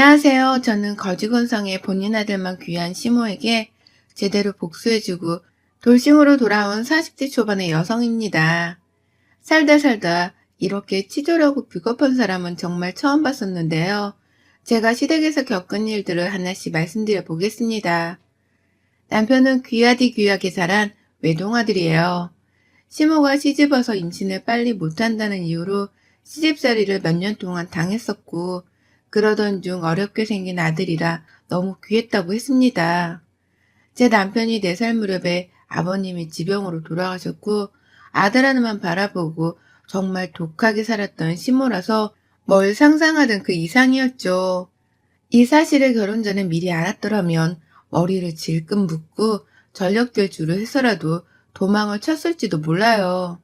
안녕하세요. 저는 거지건성의 본인 아들만 귀한 시모에게 제대로 복수해주고 돌싱으로 돌아온 40대 초반의 여성입니다. 살다 살다 이렇게 치졸하고 비겁한 사람은 정말 처음 봤었는데요. 제가 시댁에서 겪은 일들을 하나씩 말씀드려 보겠습니다. 남편은 귀하디 귀하게 자란 외동아들이에요. 시모가 시집와서 임신을 빨리 못한다는 이유로 시집살이를 몇 년 동안 당했었고, 그러던 중 어렵게 생긴 아들이라 너무 귀했다고 했습니다. 제 남편이 4살 무렵에 아버님이 지병으로 돌아가셨고, 아들 하나만 바라보고 정말 독하게 살았던 시모라서 뭘 상상하든 그 이상이었죠. 이 사실을 결혼 전에 미리 알았더라면 머리를 질끈 묶고 전력질주를 해서라도 도망을 쳤을지도 몰라요.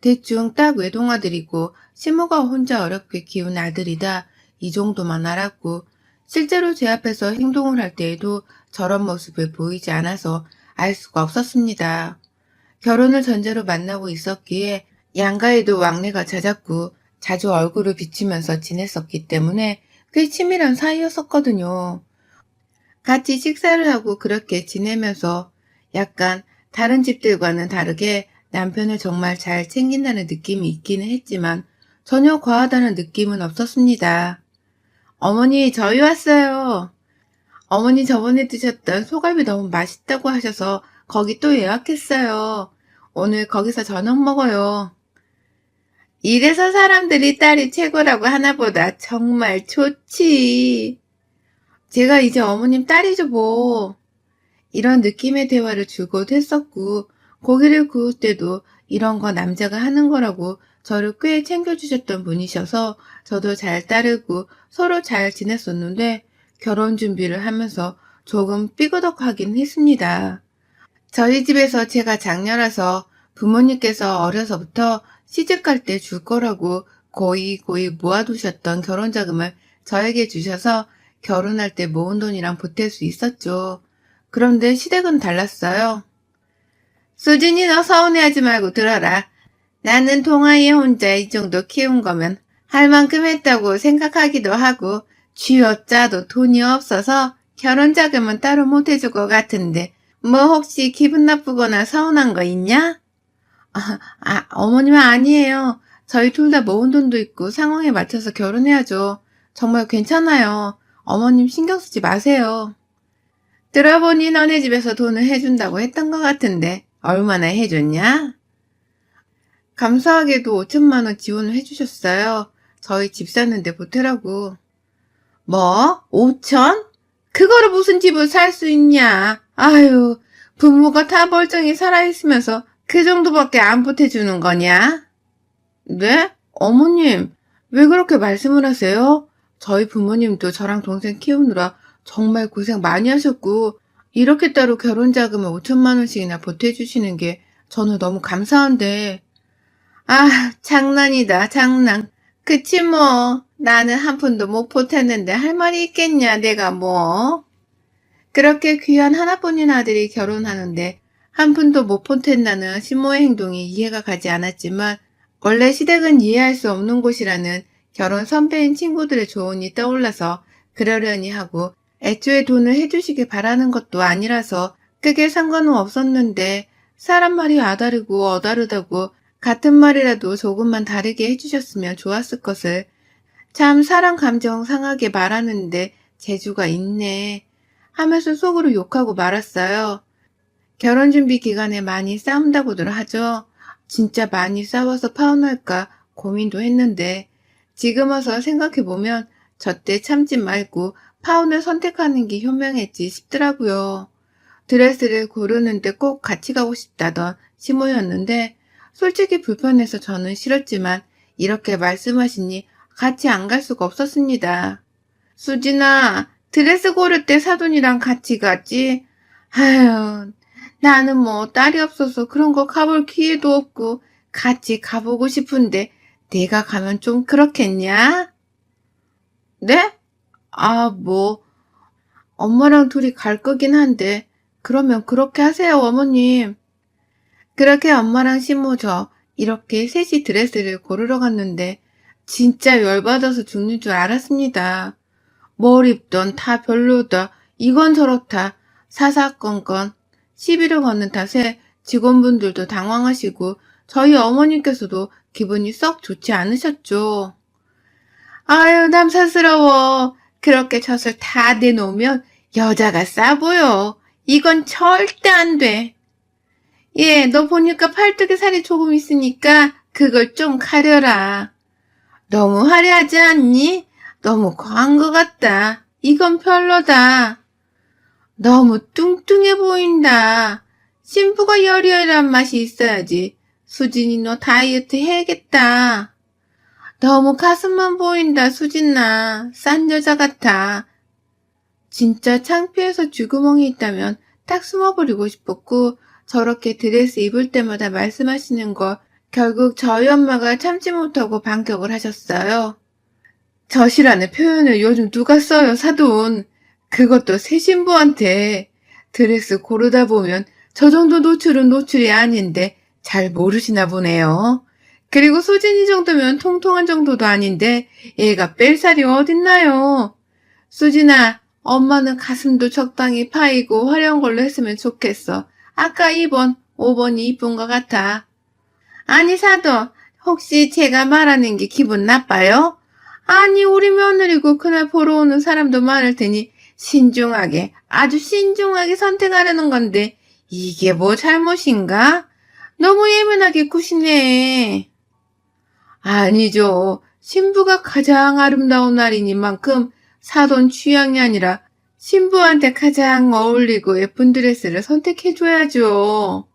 대충 딱 외동아들이고 시모가 혼자 어렵게 키운 아들이다 이 정도만 알았고 실제로 제 앞에서 행동을 할 때에도 저런 모습을 보이지 않아서 알 수가 없었습니다. 결혼을 전제로 만나고 있었기에 양가에도 왕래가 잦았고 자주 얼굴을 비치면서 지냈었기 때문에 꽤 치밀한 사이였었거든요. 같이 식사를 하고 그렇게 지내면서 약간 다른 집들과는 다르게 남편을 정말 잘 챙긴다는 느낌이 있기는 했지만 전혀 과하다는 느낌은 없었습니다. 어머니, 저희 왔어요. 어머니 저번에 드셨던 소갈비 너무 맛있다고 하셔서 거기 또 예약했어요. 오늘 거기서 저녁 먹어요. 이래서 사람들이 딸이 최고라고 하나보다 정말 좋지. 제가 이제 어머님 딸이죠 뭐. 이런 느낌의 대화를 줄곧 했었고 고기를 구울 때도 이런 거 남자가 하는 거라고 저를 꽤 챙겨주셨던 분이셔서 저도 잘 따르고 서로 잘 지냈었는데 결혼 준비를 하면서 조금 삐그덕하긴 했습니다. 저희 집에서 제가 장녀라서 부모님께서 어려서부터 시집 갈 때 줄 거라고 거의 거의 모아두셨던 결혼 자금을 저에게 주셔서 결혼할 때 모은 돈이랑 보탤 수 있었죠. 그런데 시댁은 달랐어요. 수진이 너 서운해하지 말고 들어라. 나는 동아이 혼자 이 정도 키운 거면 할 만큼 했다고 생각하기도 하고 쥐어짜도 돈이 없어서 결혼 자금은 따로 못 해줄 것 같은데 뭐 혹시 기분 나쁘거나 서운한 거 있냐? 아, 아 어머님은 아니에요. 저희 둘 다 모은 돈도 있고 상황에 맞춰서 결혼해야죠. 정말 괜찮아요. 어머님 신경 쓰지 마세요. 들어보니 너네 집에서 돈을 해준다고 했던 것 같은데 얼마나 해줬냐? 감사하게도 5천만 원 지원을 해주셨어요. 저희 집 사는데 보태라고. 뭐? 5천? 그거로 무슨 집을 살 수 있냐? 아유, 부모가 다 멀쩡히 살아있으면서 그 정도밖에 안 보태주는 거냐? 네? 어머님, 왜 그렇게 말씀을 하세요? 저희 부모님도 저랑 동생 키우느라 정말 고생 많이 하셨고, 이렇게 따로 결혼 자금을 5천만 원씩이나 보태주시는 게 저는 너무 감사한데, 아, 장난이다, 장난. 그치 뭐, 나는 한 푼도 못 보탰는데 할 말이 있겠냐, 내가 뭐. 그렇게 귀한 하나뿐인 아들이 결혼하는데 한 푼도 못 보탠다는 신모의 행동이 이해가 가지 않았지만 원래 시댁은 이해할 수 없는 곳이라는 결혼 선배인 친구들의 조언이 떠올라서 그러려니 하고 애초에 돈을 해주시길 바라는 것도 아니라서 크게 상관은 없었는데 사람 말이 아다르고 어다르다고 같은 말이라도 조금만 다르게 해주셨으면 좋았을 것을 참 사람 감정 상하게 말하는데 재주가 있네 하면서 속으로 욕하고 말았어요. 결혼 준비 기간에 많이 싸운다고들 하죠. 진짜 많이 싸워서 파혼할까 고민도 했는데 지금 와서 생각해보면 저때 참지 말고 파혼을 선택하는 게 현명했지 싶더라고요. 드레스를 고르는데 꼭 같이 가고 싶다던 시모였는데 솔직히 불편해서 저는 싫었지만 이렇게 말씀하시니 같이 안 갈 수가 없었습니다. 수진아, 드레스 고를 때 사돈이랑 같이 가지? 아유, 나는 뭐 딸이 없어서 그런 거 가볼 기회도 없고 같이 가보고 싶은데 내가 가면 좀 그렇겠냐? 네? 아, 뭐, 엄마랑 둘이 갈 거긴 한데, 그러면 그렇게 하세요, 어머님. 그렇게 엄마랑 시모 저 이렇게 셋이 드레스를 고르러 갔는데, 진짜 열받아서 죽는 줄 알았습니다. 뭘 입던 다 별로다. 이건 저렇다. 사사건건 시비를 거는 탓에 직원분들도 당황하시고 저희 어머님께서도 기분이 썩 좋지 않으셨죠. 아유, 남사스러워. 그렇게 젖을 다 내놓으면 여자가 싸 보여. 이건 절대 안 돼. 예, 너 보니까 팔뚝에 살이 조금 있으니까 그걸 좀 가려라. 너무 화려하지 않니? 너무 과한 것 같다. 이건 별로다. 너무 뚱뚱해 보인다. 신부가 여리여리한 맛이 있어야지. 수진이 너 다이어트 해야겠다. 너무 가슴만 보인다, 수진아. 싼 여자 같아. 진짜 창피해서 쥐구멍이 있다면 딱 숨어버리고 싶었고, 저렇게 드레스 입을 때마다 말씀하시는 거 결국 저희 엄마가 참지 못하고 반격을 하셨어요. 젖이라는 표현을 요즘 누가 써요, 사돈. 그것도 새 신부한테. 드레스 고르다 보면 저 정도 노출은 노출이 아닌데 잘 모르시나 보네요. 그리고 수진이 정도면 통통한 정도도 아닌데 얘가 뺄 살이 어딨나요? 수진아, 엄마는 가슴도 적당히 파이고 화려한 걸로 했으면 좋겠어. 아까 2번, 5번이 이쁜 것 같아. 아니, 사돈, 혹시 제가 말하는 게 기분 나빠요? 아니, 우리 며느리고 그날 보러 오는 사람도 많을 테니 신중하게, 아주 신중하게 선택하려는 건데, 이게 뭐 잘못인가? 너무 예민하게 구시네. 아니죠. 신부가 가장 아름다운 날이니만큼 사돈 취향이 아니라 신부한테 가장 어울리고 예쁜 드레스를 선택해줘야죠.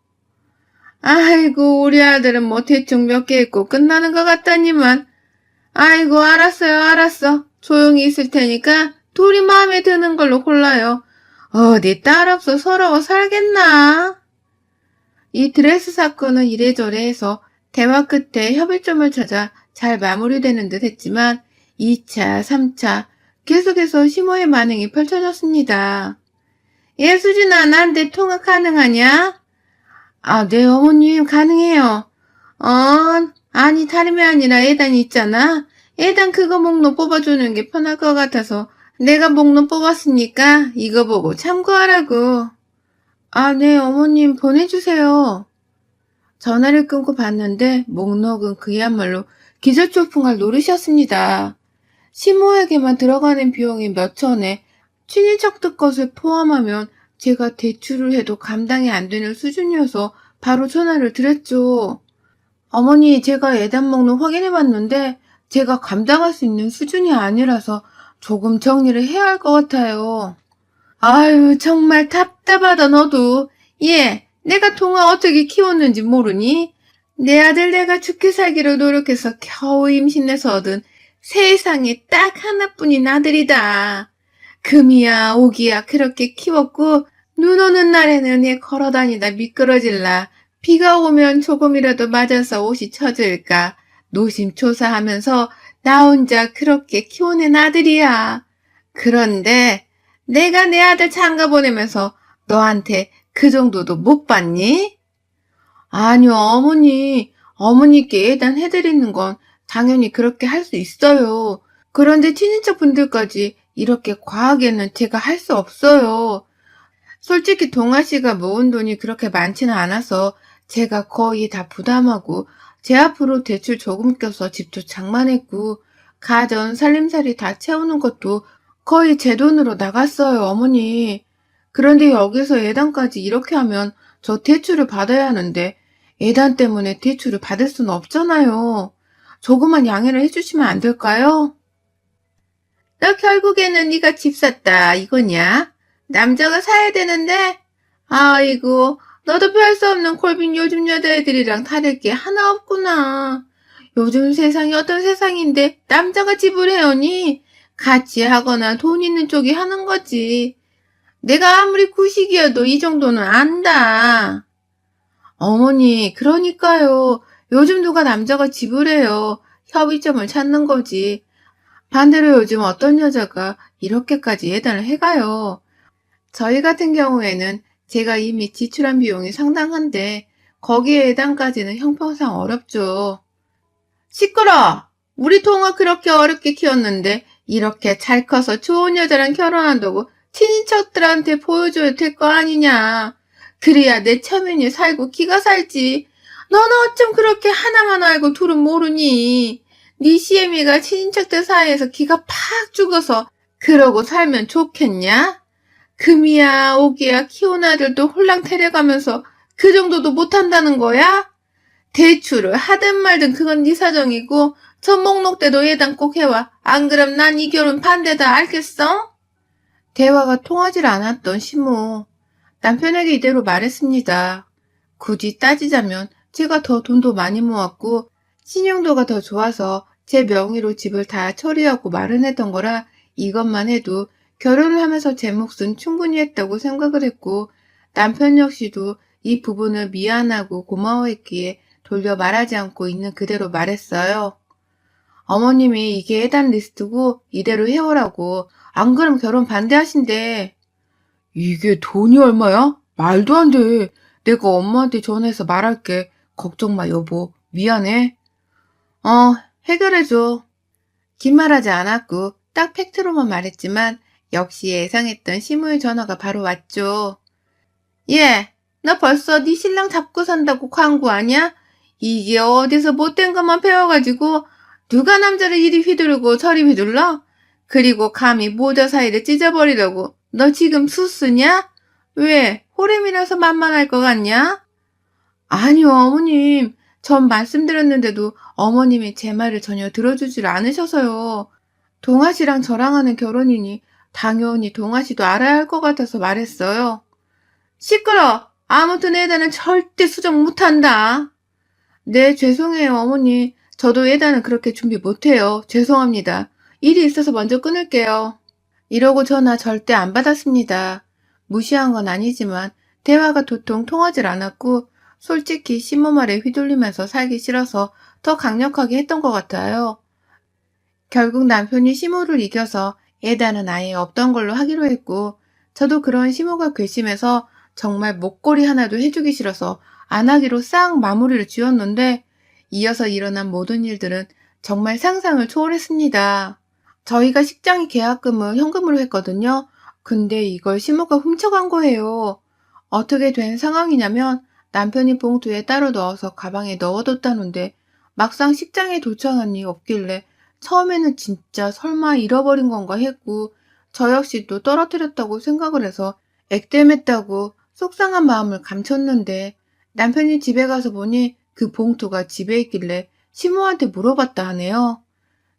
아이고, 우리 아들은 뭐 대충 몇 개 입고 끝나는 것 같다니만. 아이고, 알았어요, 알았어. 조용히 있을 테니까 둘이 마음에 드는 걸로 골라요. 어디 딸 없어 서러워 살겠나? 이 드레스 사건은 이래저래 해서 대화 끝에 협의점을 찾아 잘 마무리되는 듯 했지만 2차, 3차 계속해서 심호의 반응이 펼쳐졌습니다. 예, 수진아, 나한테 통화 가능하냐? 아, 네, 어머님, 가능해요. 어, 아니, 다름이 아니라 예단 있잖아. 예단 그거 목록 뽑아주는 게 편할 것 같아서 내가 목록 뽑았으니까 이거 보고 참고하라고. 아, 네, 어머님, 보내주세요. 전화를 끊고 봤는데 목록은 그야말로 기저초풍할 노릇이었습니다. 시모에게만 들어가는 비용이 몇 천에 친인척들 것을 포함하면 제가 대출을 해도 감당이 안 되는 수준이어서 바로 전화를 드렸죠. 어머니, 제가 예단 목록 확인해 봤는데 제가 감당할 수 있는 수준이 아니라서 조금 정리를 해야 할 것 같아요. 아유, 정말 답답하다, 너도. 예, 내가 통화 어떻게 키웠는지 모르니? 내 아들 내가 죽게 살기로 노력해서 겨우 임신해서 얻은 세상에 딱 하나뿐인 아들이다. 금이야, 오기야, 그렇게 키웠고, 눈 오는 날에는 얘 걸어다니다 미끄러질라. 비가 오면 조금이라도 맞아서 옷이 처질까. 노심초사하면서 나 혼자 그렇게 키워낸 아들이야. 그런데 내가 내 아들 장가 보내면서 너한테 그 정도도 못 받니? 아니요, 어머니. 어머니께 예단 해드리는 건 당연히 그렇게 할 수 있어요. 그런데 친인척 분들까지 이렇게 과하게는 제가 할 수 없어요. 솔직히 동아 씨가 모은 돈이 그렇게 많지는 않아서 제가 거의 다 부담하고 제 앞으로 대출 조금 껴서 집도 장만했고 가전 살림살이 다 채우는 것도 거의 제 돈으로 나갔어요, 어머니. 그런데 여기서 예단까지 이렇게 하면 저 대출을 받아야 하는데 예단 때문에 대출을 받을 수는 없잖아요. 조금만 양해를 해주시면 안 될까요? 너 결국에는 네가 집 샀다 이거냐? 남자가 사야 되는데? 아이고 너도 별 수 없는 콜빈 요즘 여자애들이랑 다를 게 하나 없구나. 요즘 세상이 어떤 세상인데 남자가 집을 해오니 같이 하거나 돈 있는 쪽이 하는 거지. 내가 아무리 구식이어도 이 정도는 안다. 어머니, 그러니까요. 요즘 누가 남자가 집을 해요. 협의점을 찾는 거지. 반대로 요즘 어떤 여자가 이렇게까지 예단을 해가요. 저희 같은 경우에는 제가 이미 지출한 비용이 상당한데 거기에 예단까지는 형평상 어렵죠. 시끄러! 우리 통화 그렇게 어렵게 키웠는데 이렇게 잘 커서 좋은 여자랑 결혼한다고 친인척들한테 보여줘야 될 거 아니냐. 그래야 내 처민이 살고 기가 살지. 너는 어쩜 그렇게 하나만 알고 둘은 모르니. 네 시애미가 친인척들 사이에서 기가 팍 죽어서 그러고 살면 좋겠냐? 금이야 오기야 키운 아들도 홀랑 데려가면서 그 정도도 못한다는 거야? 대출을 하든 말든 그건 네 사정이고 저 목록대도 예단 꼭 해와. 안 그럼 난 이 결혼 반대다 알겠어? 대화가 통하질 않았던 시모. 남편에게 이대로 말했습니다. 굳이 따지자면 제가 더 돈도 많이 모았고 신용도가 더 좋아서 제 명의로 집을 다 처리하고 마련했던 거라 이것만 해도 결혼을 하면서 제 몫은 충분히 했다고 생각을 했고 남편 역시도 이 부분을 미안하고 고마워했기에 돌려 말하지 않고 있는 그대로 말했어요. 어머님이 이게 해당 리스트고 이대로 해오라고 안 그럼 결혼 반대하신대. 이게 돈이 얼마야? 말도 안 돼. 내가 엄마한테 전화해서 말할게. 걱정 마 여보 미안해 어 해결해줘 긴 말하지 않았고 딱 팩트로만 말했지만 역시 예상했던 시무의 전화가 바로 왔죠 예 나 벌써 네 신랑 잡고 산다고 광고 아니야? 이게 어디서 못된 것만 배워가지고 누가 남자를 이리 휘두르고 저리 휘둘러? 그리고 감히 모자 사이를 찢어버리려고 너 지금 수수냐? 왜 호렘이라서 만만할 것 같냐? 아니요 어머님 전 말씀드렸는데도 어머님이 제 말을 전혀 들어주질 않으셔서요. 동아 씨랑 저랑 하는 결혼이니 당연히 동아 씨도 알아야 할 것 같아서 말했어요. 시끄러! 아무튼 애단은 절대 수정 못한다. 네, 죄송해요, 어머니. 저도 예단은 그렇게 준비 못해요. 죄송합니다. 일이 있어서 먼저 끊을게요. 이러고 전화 절대 안 받았습니다. 무시한 건 아니지만 대화가 도통 통하질 않았고 솔직히 시모 말에 휘둘리면서 살기 싫어서 더 강력하게 했던 것 같아요. 결국 남편이 시모를 이겨서 예단은 아예 없던 걸로 하기로 했고 저도 그런 시모가 괘씸해서 정말 목걸이 하나도 해주기 싫어서 안 하기로 싹 마무리를 지었는데 이어서 일어난 모든 일들은 정말 상상을 초월했습니다. 저희가 식장이 계약금을 현금으로 했거든요. 근데 이걸 시모가 훔쳐간 거예요. 어떻게 된 상황이냐면 남편이 봉투에 따로 넣어서 가방에 넣어뒀다는데 막상 식장에 도착하니 없길래 처음에는 진짜 설마 잃어버린 건가 했고 저 역시도 떨어뜨렸다고 생각을 해서 액땜했다고 속상한 마음을 감췄는데 남편이 집에 가서 보니 그 봉투가 집에 있길래 시모한테 물어봤다 하네요.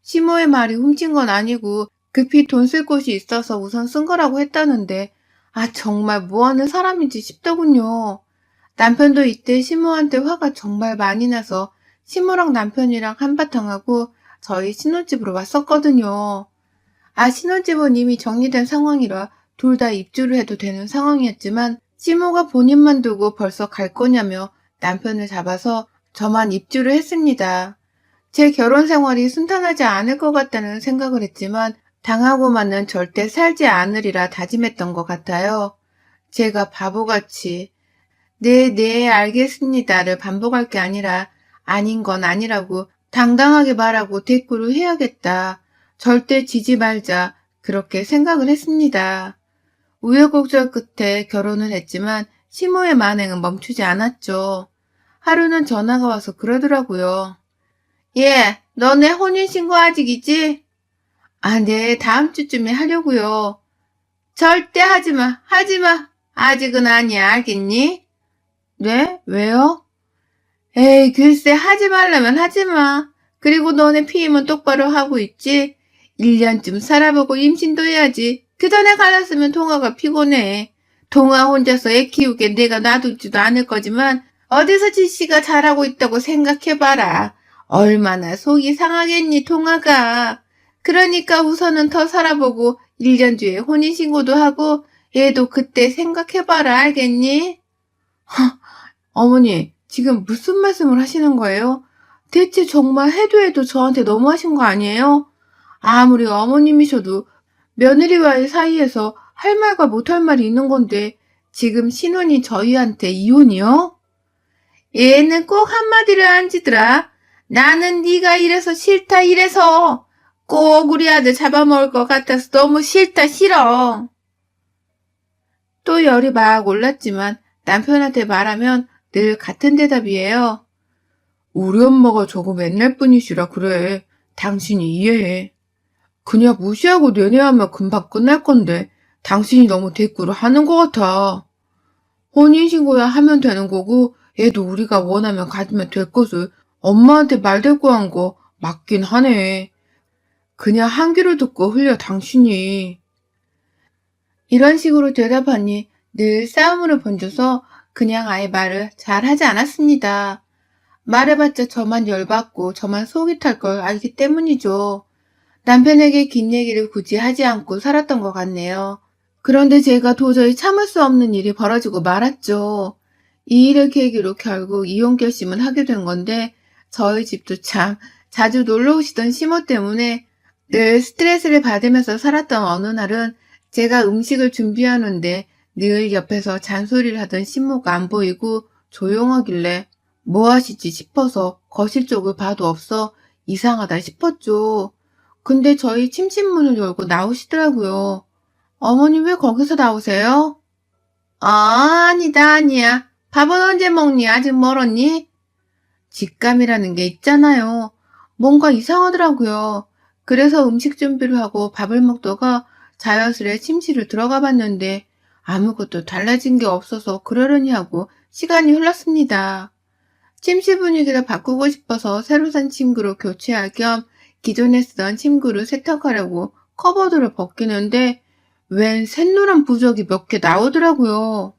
시모의 말이 훔친 건 아니고 급히 돈 쓸 곳이 있어서 우선 쓴 거라고 했다는데 아 정말 뭐하는 사람인지 싶더군요. 남편도 이때 시모한테 화가 정말 많이 나서 시모랑 남편이랑 한바탕 하고 저희 신혼집으로 왔었거든요. 아 신혼집은 이미 정리된 상황이라 둘 다 입주를 해도 되는 상황이었지만 시모가 본인만 두고 벌써 갈 거냐며 남편을 잡아서 저만 입주를 했습니다. 제 결혼 생활이 순탄하지 않을 것 같다는 생각을 했지만 당하고만은 절대 살지 않으리라 다짐했던 것 같아요. 제가 바보같이 네, 네, 알겠습니다를 반복할 게 아니라 아닌 건 아니라고 당당하게 말하고 대꾸를 해야겠다. 절대 지지 말자. 그렇게 생각을 했습니다. 우여곡절 끝에 결혼을 했지만 시모의 만행은 멈추지 않았죠. 하루는 전화가 와서 그러더라고요. 예, 너네 혼인신고 아직이지? 아, 네, 다음 주쯤에 하려고요. 절대 하지 마, 하지 마. 아직은 아니야, 알겠니? 네? 왜요? 에이, 글쎄, 하지 말라면 하지 마. 그리고 너네 피임은 똑바로 하고 있지? 1년쯤 살아보고 임신도 해야지. 그 전에 갈랐으면 동아가 피곤해. 동아 혼자서 애 키우게 내가 놔두지도 않을 거지만 어디서 지씨가 잘하고 있다고 생각해봐라. 얼마나 속이 상하겠니, 동아가. 그러니까 우선은 더 살아보고 1년 뒤에 혼인신고도 하고 얘도 그때 생각해봐라, 알겠니? 허, 어머니, 지금 무슨 말씀을 하시는 거예요? 대체 정말 해도 해도 저한테 너무하신 거 아니에요? 아무리 어머님이셔도 며느리와의 사이에서 할 말과 못할 말이 있는 건데 지금 신혼이 저희한테 이혼이요? 얘는 꼭 한마디를 안 지더라. 나는 네가 이래서 싫다 이래서 꼭 우리 아들 잡아먹을 것 같아서 너무 싫다 싫어. 또 열이 막 올랐지만 남편한테 말하면 늘 같은 대답이에요. 우리 엄마가 저거 맨날 뿐이시라 그래. 당신이 이해해. 그냥 무시하고 내내하면 금방 끝날 건데 당신이 너무 대꾸를 하는 것 같아. 혼인신고야 하면 되는 거고 애도 우리가 원하면 가지면 될 것을 엄마한테 말대꾸한 거 맞긴 하네. 그냥 한 귀로 듣고 흘려 당신이. 이런 식으로 대답하니 늘 싸움으로 번져서 그냥 아예 말을 잘 하지 않았습니다. 말해봤자 저만 열받고 저만 속이 탈 걸 알기 때문이죠. 남편에게 긴 얘기를 굳이 하지 않고 살았던 것 같네요. 그런데 제가 도저히 참을 수 없는 일이 벌어지고 말았죠. 이 일을 계기로 결국 이혼 결심을 하게 된 건데 저희 집도 참 자주 놀러 오시던 시모 때문에 늘 스트레스를 받으면서 살았던 어느 날은 제가 음식을 준비하는데 늘 옆에서 잔소리를 하던 신모가 안 보이고 조용하길래 뭐 하시지 싶어서 거실 쪽을 봐도 없어 이상하다 싶었죠. 근데 저희 침실문을 열고 나오시더라고요. 어머니 왜 거기서 나오세요? 아, 아니다, 아니야. 밥은 언제 먹니? 아직 멀었니? 직감이라는 게 있잖아요. 뭔가 이상하더라고요. 그래서 음식 준비를 하고 밥을 먹다가 자연스레 침실을 들어가 봤는데 아무것도 달라진 게 없어서 그러려니 하고 시간이 흘렀습니다. 침실 분위기를 바꾸고 싶어서 새로 산 침구로 교체할 겸 기존에 쓰던 침구를 세탁하려고 커버드를 벗기는데 웬 샛노란 부적이 몇 개 나오더라고요.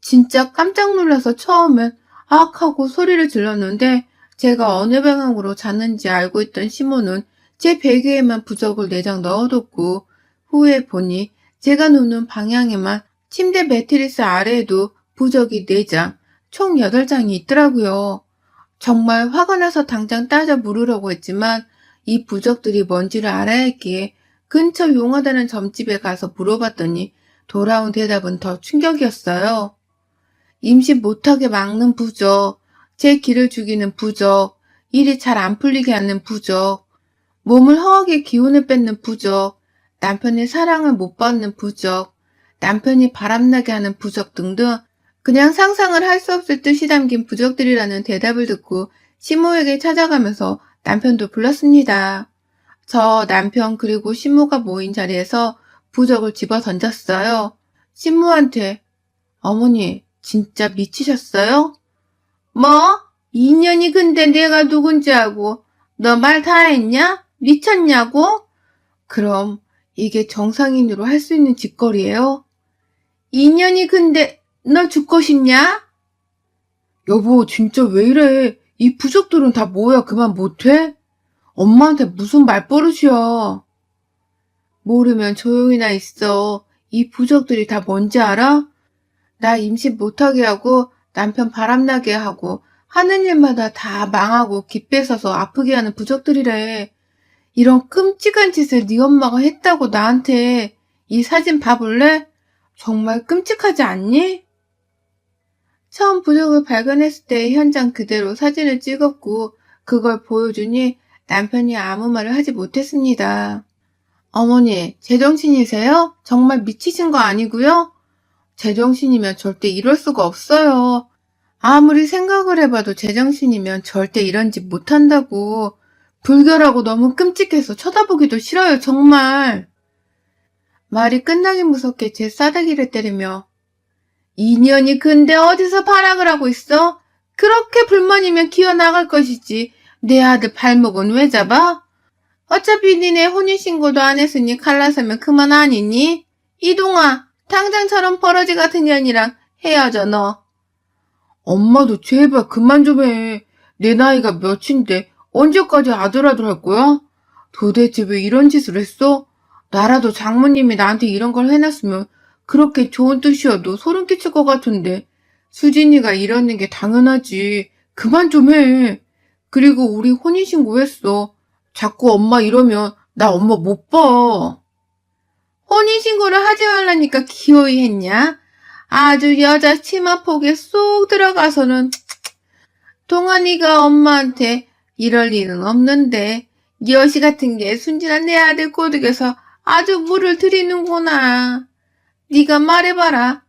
진짜 깜짝 놀라서 처음엔 악 하고 소리를 질렀는데 제가 어느 방향으로 잤는지 알고 있던 시모는 제 베개에만 부적을 4장 넣어뒀고 후에 보니 제가 누는 방향에만 침대 매트리스 아래에도 부적이 4장, 총 8장이 있더라고요. 정말 화가 나서 당장 따져 물으려고 했지만 이 부적들이 뭔지를 알아야 했기에 근처 용하다는 점집에 가서 물어봤더니 돌아온 대답은 더 충격이었어요. 임신 못하게 막는 부적, 제 기를 죽이는 부적, 일이 잘 안 풀리게 하는 부적, 몸을 허하게 기운을 뺏는 부적, 남편의 사랑을 못 받는 부적, 남편이 바람나게 하는 부적 등등 그냥 상상을 할 수 없을 뜻이 담긴 부적들이라는 대답을 듣고 시모에게 찾아가면서 남편도 불렀습니다. 저 남편 그리고 시모가 모인 자리에서 부적을 집어 던졌어요. 시모한테 어머니 진짜 미치셨어요? 뭐? 인연이 근데 내가 누군지 알고 너 말 다 했냐? 미쳤냐고? 그럼 이게 정상인으로 할 수 있는 짓거리예요? 인연이 근데 너 죽고 싶냐? 여보 진짜 왜 이래? 이 부적들은 다 뭐야 그만 못해? 엄마한테 무슨 말버릇이야? 모르면 조용히나 있어. 이 부적들이 다 뭔지 알아? 나 임신 못하게 하고 남편 바람나게 하고 하는 일마다 다 망하고 기 뺏어서 아프게 하는 부적들이래. 이런 끔찍한 짓을 네 엄마가 했다고 나한테 이 사진 봐볼래? 정말 끔찍하지 않니? 처음 부적을 발견했을 때 현장 그대로 사진을 찍었고 그걸 보여주니 남편이 아무 말을 하지 못했습니다. 어머니, 제정신이세요? 정말 미치신 거 아니고요? 제정신이면 절대 이럴 수가 없어요. 아무리 생각을 해봐도 제정신이면 절대 이런 짓 못한다고. 불결하고 너무 끔찍해서 쳐다보기도 싫어요, 정말. 말이 끝나기 무섭게 제 싸대기를 때리며 인연이 근데 어디서 발악을 하고 있어? 그렇게 불만이면 기어나갈 것이지. 내 아들 발목은 왜 잡아? 어차피 니네 혼인신고도 안 했으니 갈라서면 그만 아니니? 이동아, 당장처럼 버러지 같은 년이랑 헤어져 너. 엄마도 제발 그만 좀 해. 내 나이가 몇인데 언제까지 아들아들 할 거야? 도대체 왜 이런 짓을 했어? 나라도 장모님이 나한테 이런 걸 해놨으면 그렇게 좋은 뜻이어도 소름 끼칠 것 같은데 수진이가 이러는 게 당연하지. 그만 좀 해. 그리고 우리 혼인신고 했어. 자꾸 엄마 이러면 나 엄마 못 봐. 혼인신고를 하지 말라니까 기어이 했냐? 아주 여자 치마폭에 쏙 들어가서는 동안이가 엄마한테 이럴 일은 없는데 이 여시 같은 게 순진한 내 아들 꼬득에서 아주 물을 들이는구나. 네가 말해봐라.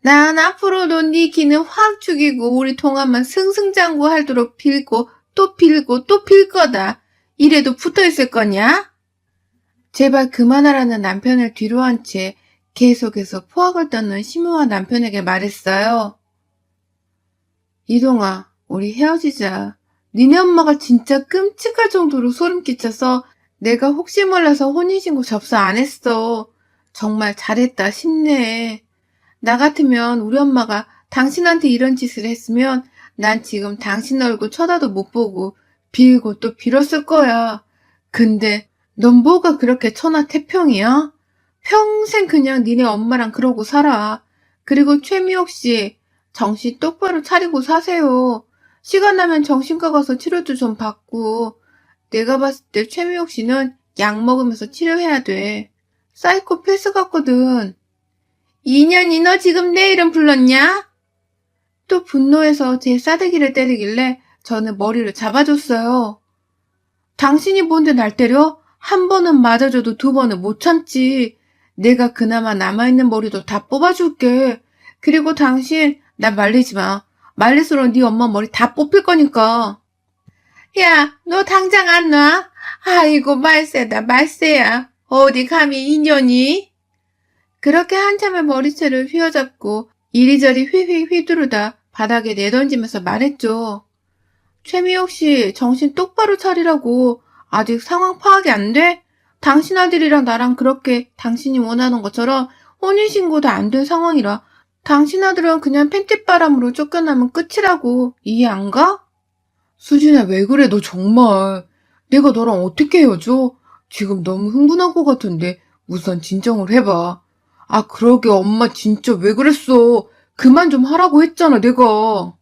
난 앞으로도 네 기는 확 죽이고 우리 동안만 승승장구하도록 빌고 또 빌고 또 빌 거다. 이래도 붙어있을 거냐? 제발 그만하라는 남편을 뒤로 한 채 계속해서 포악을 떠는 심우와 남편에게 말했어요. 이동아, 우리 헤어지자. 니네 엄마가 진짜 끔찍할 정도로 소름 끼쳐서 내가 혹시 몰라서 혼인신고 접수 안 했어. 정말 잘했다 싶네. 나 같으면 우리 엄마가 당신한테 이런 짓을 했으면 난 지금 당신 얼굴 쳐다도 못 보고 빌고 또 빌었을 거야. 근데 넌 뭐가 그렇게 천하 태평이야? 평생 그냥 니네 엄마랑 그러고 살아. 그리고 최미옥 씨, 정신 똑바로 차리고 사세요. 시간 나면 정신과 가서 치료도 좀 받고. 내가 봤을 때 최미옥 씨는 약 먹으면서 치료해야 돼. 사이코 패스 같거든. 이년이 너 지금 내 이름 불렀냐? 또 분노해서 제 싸대기를 때리길래 저는 머리를 잡아줬어요. 당신이 뭔데 날 때려? 한 번은 맞아줘도 두 번은 못 참지. 내가 그나마 남아있는 머리도 다 뽑아줄게. 그리고 당신 나 말리지 마. 말릴수록 네 엄마 머리 다 뽑힐 거니까. 야, 너 당장 안 놔? 아이고 말세다 말세야. 어디 감히 인연이? 그렇게 한참을 머리채를 휘어잡고 이리저리 휘휘 휘두르다 바닥에 내던지면서 말했죠. 최미옥 씨, 정신 똑바로 차리라고. 아직 상황 파악이 안 돼? 당신 아들이랑 나랑 그렇게 당신이 원하는 것처럼 혼인신고도 안 된 상황이라 당신 아들은 그냥 팬티바람으로 쫓겨나면 끝이라고. 이해 안 가? 수진아, 왜 그래, 너 정말. 내가 너랑 어떻게 헤어져? 지금 너무 흥분한 것 같은데 우선 진정을 해봐. 아, 그러게 엄마 진짜 왜 그랬어? 그만 좀 하라고 했잖아, 내가.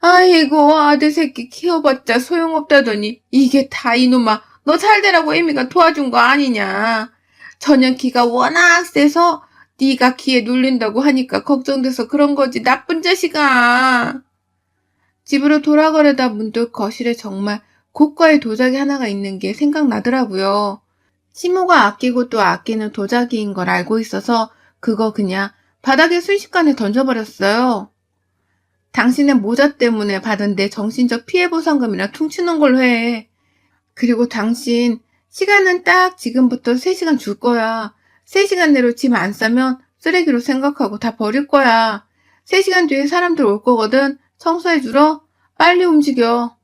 아이고, 아들 새끼 키워봤자 소용없다더니 이게 다 이놈아. 너 잘되라고 애미가 도와준 거 아니냐. 전현키가 워낙 세서 네가 기에 눌린다고 하니까 걱정돼서 그런 거지, 나쁜 자식아. 집으로 돌아가려다 문득 거실에 정말 고가의 도자기 하나가 있는 게 생각나더라고요. 시모가 아끼고 또 아끼는 도자기인 걸 알고 있어서 그거 그냥 바닥에 순식간에 던져버렸어요. 당신의 모자 때문에 받은 내 정신적 피해 보상금이나 퉁치는 걸로 해. 그리고 당신 시간은 딱 지금부터 3시간 줄 거야. 3시간 내로 짐안 싸면 쓰레기로 생각하고 다 버릴 거야. 3시간 뒤에 사람들 올 거거든. 청소해 주러 빨리 움직여.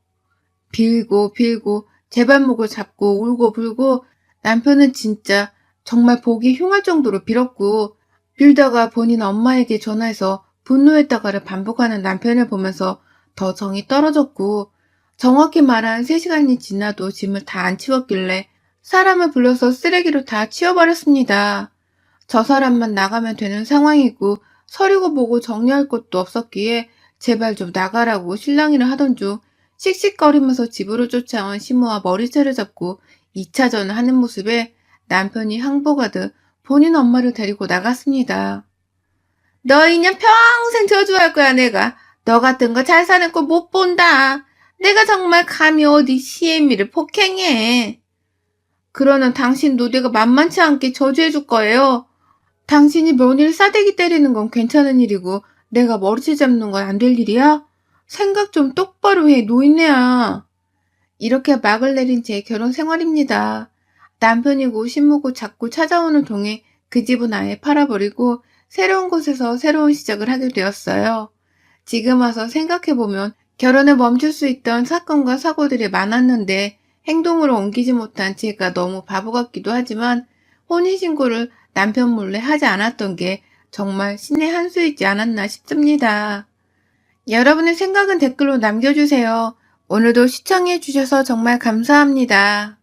빌고 빌고 제 발목을 잡고 울고 불고 남편은 진짜 정말 보기 흉할 정도로 빌었고 빌다가 본인 엄마에게 전화해서 분노했다가를 반복하는 남편을 보면서 더 정이 떨어졌고 정확히 말한 3시간이 지나도 짐을 다 안 치웠길래 사람을 불러서 쓰레기로 다 치워버렸습니다. 저 사람만 나가면 되는 상황이고 서류고 보고 정리할 것도 없었기에 제발 좀 나가라고 실랑이를 하던 중 씩씩거리면서 집으로 쫓아온 시모와 머리채를 잡고 2차전을 하는 모습에 남편이 항복하듯 본인 엄마를 데리고 나갔습니다. 너 인연 평생 저주할 거야 내가. 너 같은 거 잘 사는 거못 본다. 내가 정말 감히 어디 시애미를 폭행해. 그러는 당신도 내가 만만치 않게 저주해 줄 거예요. 당신이 며느리 싸대기 때리는 건 괜찮은 일이고 내가 머리채 잡는 건 안 될 일이야? 생각 좀 똑바로 해, 노인네야. 이렇게 막을 내린 제 결혼 생활입니다. 남편이고 신무고 자꾸 찾아오는 동에 그 집은 아예 팔아버리고 새로운 곳에서 새로운 시작을 하게 되었어요. 지금 와서 생각해보면 결혼을 멈출 수 있던 사건과 사고들이 많았는데 행동으로 옮기지 못한 제가 너무 바보 같기도 하지만 혼인신고를 남편 몰래 하지 않았던 게 정말 신의 한 수이지 않았나 싶습니다. 여러분의 생각은 댓글로 남겨주세요. 오늘도 시청해주셔서 정말 감사합니다.